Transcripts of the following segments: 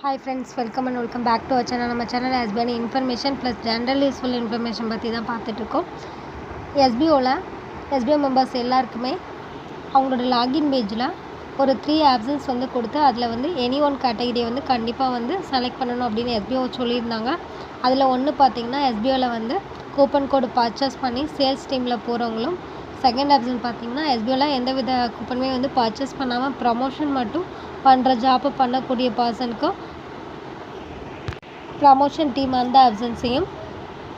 Hi friends welcome and welcome back to our channel நம்ம channel SBI information plus general useful information பற்றி தான் பார்த்துட்ருக்கோம் எஸ்பிஓவில் SPO members எல்லாருக்குமே அவங்களோட லாகின் பேஜில் ஒரு த்ரீ ஆப்ஷன்ஸ் வந்து கொடுத்து அதில் வந்து எனி ஒன் கேட்டகரியை வந்து கண்டிப்பாக வந்து செலக்ட் பண்ணணும் அப்படின்னு எஸ்பிஓ சொல்லியிருந்தாங்க. அதில் ஒன்று பார்த்தீங்கன்னா எஸ்பிஓவில் வந்து கூப்பன் கோடு பர்ச்சேஸ் பண்ணி சேல்ஸ் டீமில் போகிறவங்களும் செகண்ட் ஆப்ஷன் பார்த்தீங்கன்னா எஸ்பிஓவில் எந்த வித கூப்பனுமே வந்து பர்ச்சேஸ் பண்ணாமல் ப்ரமோஷன் மட்டும் பண்ணுற ஜாப்பை பண்ணக்கூடிய பர்சனுக்கும் ப்ரமோஷன் டீம் அந்த அப்சன்ஸையும்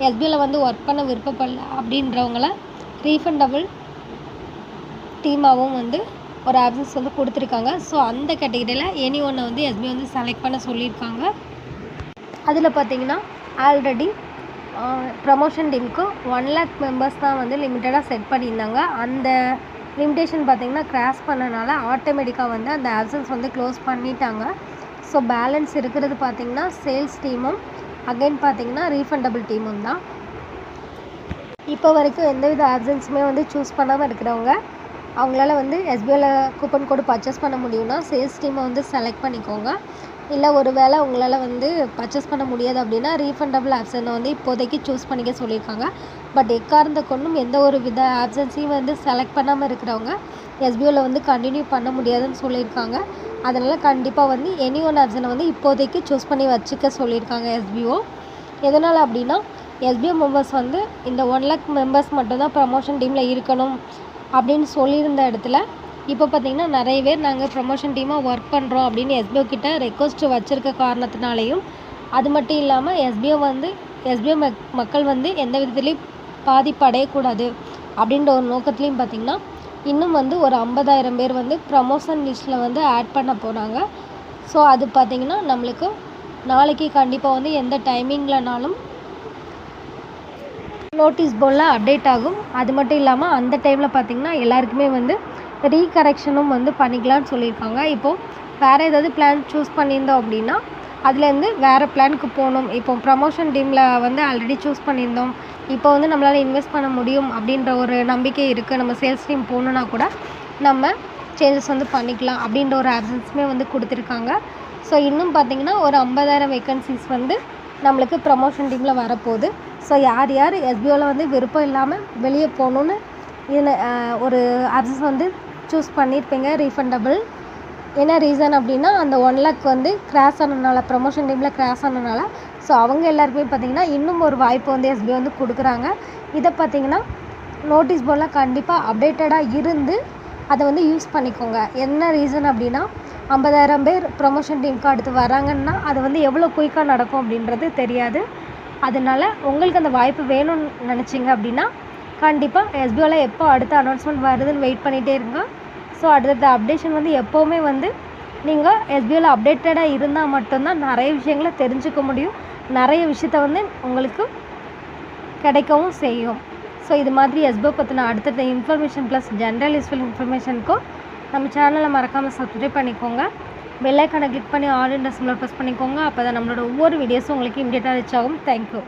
எஸ்பிஐயில் வந்து ஒர்க் பண்ண விருப்பப்படல அப்படின்றவங்கள ரீஃபண்டபிள் டீமாகவும் வந்து ஒரு ஆப்ஷன்ஸ் வந்து கொடுத்துருக்காங்க. ஸோ அந்த கேட்டகரியில் எனி ஒன்றை வந்து எஸ்பிஐ வந்து செலக்ட் பண்ண சொல்லியிருக்காங்க. அதில் பார்த்தீங்கன்னா ஆல்ரெடி ப்ரமோஷன் டீமுக்கு ஒன் லேக் மெம்பர்ஸ் தான் வந்து லிமிட்டடாக செட் பண்ணியிருந்தாங்க. அந்த லிமிட்டேஷன் பார்த்திங்கன்னா கிராஸ் பண்ணனால ஆட்டோமேட்டிக்காக வந்து அந்த ஆப்ஷன்ஸ் வந்து க்ளோஸ் பண்ணிட்டாங்க. ஸோ பேலன்ஸ் இருக்கிறது பார்த்தீங்கன்னா சேல்ஸ் டீமும் அகைன் பார்த்திங்கன்னா ரீஃபண்டபிள் டீமும் தான். இப்போ வரைக்கும் எந்தவித ஆப்ஷன்ஸுமே வந்து சூஸ் பண்ணாமல் இருக்கிறவங்க அவங்களால வந்து எஸ்பிஐயில் கூப்பன் கோடு பர்ச்சேஸ் பண்ண முடியும்னா சேல்ஸ் டீமை வந்து செலக்ட் பண்ணிக்கோங்க. இல்லை ஒரு வேளை உங்களால் வந்து பர்ச்சேஸ் பண்ண முடியாது அப்படின்னா ரீஃபண்டபிள் ஆப்ஷனை வந்து இப்போதைக்கு சூஸ் பண்ணிக்க சொல்லியிருக்காங்க. பட் எக்காரணத்தை கொண்டும் எந்த ஒரு வித ஆப்ஷன்ஸையும் வந்து செலக்ட் பண்ணாமல் இருக்கிறவங்க எஸ்பிஓவில் வந்து கண்டினியூ பண்ண முடியாதுன்னு சொல்லியிருக்காங்க. அதனால் கண்டிப்பாக வந்து எனி ஒன் ஆப்ஷனை வந்து இப்போதைக்கு சூஸ் பண்ணி வச்சுக்க சொல்லியிருக்காங்க எஸ்பிஓ எதனால் அப்படின்னா எஸ்பிஓ மெம்பர்ஸ் வந்து இந்த ஒன் லேக் மெம்பர்ஸ் மட்டும்தான் ப்ரமோஷன் டீமில் இருக்கணும் அப்படின்னு சொல்லியிருந்த இடத்துல இப்போ பார்த்திங்கன்னா நிறைய பேர் நாங்கள் ப்ரமோஷன் டீமாக ஒர்க் பண்ணுறோம் அப்படின்னு எஸ்பிஓ கிட்ட ரெக்வஸ்ட் வச்சுருக்க காரணத்தினாலையும் அது மட்டும் இல்லாமல் எஸ்பிஓ வந்து எஸ்பிஓ மக் மக்கள் வந்து எந்த விதத்துலேயும் பாதிப்படையக்கூடாது. அப்படின்ற ஒரு நோக்கத்துலேயும் பார்த்திங்கன்னா இன்னும் வந்து ஒரு ஐம்பதாயிரம் பேர் வந்து ப்ரமோஷன் லிஸ்ட்டில் வந்து ஆட் பண்ண போகிறாங்க ஸோ அது பார்த்திங்கன்னா நம்மளுக்கு நாளைக்கு கண்டிப்பாக வந்து எந்த டைமிங்லனாலும் நோட்டீஸ் போர்டில் அப்டேட் ஆகும். அது மட்டும் இல்லாமல் அந்த டைமில் பார்த்திங்கன்னா எல்லாருக்குமே வந்து ரீகரெக்ஷனும் வந்து பண்ணிக்கலாம்னு சொல்லியிருக்காங்க. இப்போது வேறு ஏதாவது பிளான் சூஸ் பண்ணியிருந்தோம் அப்படின்னா அதுலேருந்து வேறு பிளானுக்கு போகணும். இப்போ ப்ரமோஷன் டீமில் வந்து ஆல்ரெடி சூஸ் பண்ணியிருந்தோம். இப்போ வந்து நம்மளால் இன்வெஸ்ட் பண்ண முடியும் அப்படின்ற ஒரு நம்பிக்கை இருக்குது நம்ம சேல்ஸ் டீம் போகணுன்னா கூட நம்ம சேஞ்சஸ் வந்து பண்ணிக்கலாம் அப்படின்ற ஒரு ஆப்ஷன்ஸுமே வந்து கொடுத்துருக்காங்க. ஸோ இன்னும் பார்த்திங்கன்னா ஒரு ஐம்பதாயிரம் வேக்கன்சிஸ் வந்து நம்மளுக்கு ப்ரமோஷன் டீமில் வரப்போகுது. ஸோ யார் யார் எஸ்பிஓவில் வந்து விருப்பம் இல்லாமல் வெளியே போகணுன்னு இதில் ஒரு ஆப்ஷன்ஸ் வந்து சூஸ் பண்ணியிருப்பீங்க. ரீஃபண்டபிள் என்ன ரீசன் அப்படின்னா அந்த ஒன் லேக் வந்து கிராஸ் ஆனதுனால ப்ரமோஷன் டீமில் கிராஸ் ஆனதுனால ஸோ அவங்க எல்லாருக்குமே பார்த்திங்கன்னா இன்னும் ஒரு வாய்ப்பு வந்து எஸ்பிஐ வந்து கொடுக்குறாங்க. இதை பார்த்திங்கன்னா நோட்டீஸ் போர்டெலாம் கண்டிப்பாக அப்டேட்டடாக இருந்து அதை வந்து யூஸ் பண்ணிக்கோங்க. என்ன ரீசன் அப்படின்னா ஐம்பதாயிரம் பேர் ப்ரொமோஷன் டீமுக்கு அடுத்து வராங்கன்னா அது வந்து எவ்வளோ குயிக்காக நடக்கும் அப்படின்றது தெரியாது. அதனால் உங்களுக்கு அந்த வாய்ப்பு வேணும்னு நினச்சிங்க அப்படின்னா கண்டிப்பாக எஸ்பிஓவில் எப்போ அடுத்த அனௌன்ஸ்மெண்ட் வருதுன்னு வெயிட் பண்ணிகிட்டே இருங்க. ஸோ அடுத்தடுத்த அப்டேஷன் வந்து எப்போவுமே வந்து நீங்கள் எஸ்பிஓவில் அப்டேட்டடாக இருந்தால் மட்டும்தான் நிறைய விஷயங்களை தெரிஞ்சுக்க முடியும். நிறைய விஷயத்த வந்து உங்களுக்கு கிடைக்கவும் செய்யும். ஸோ இது மாதிரி எஸ்பிஓ பற்றின அடுத்தடுத்த இன்ஃபர்மேஷன் ப்ளஸ் ஜென்ரல் யூஸ்ஃபுல் இன்ஃபர்மேஷனுக்கும் நம்ம சேனலை மறக்காமல் சப்ஸ்கிரைப் பண்ணிக்கோங்க. பெல்லைக்கானை கிளிக் பண்ணி ஆல் இண்டர் ப்ரெஸ் பண்ணிக்கோங்க. அப்போ தான் நம்மளோட ஒவ்வொரு வீடியோஸும் உங்களுக்கு இம்மிடியட்டாக ரீச் ஆகும். தேங்க்யூ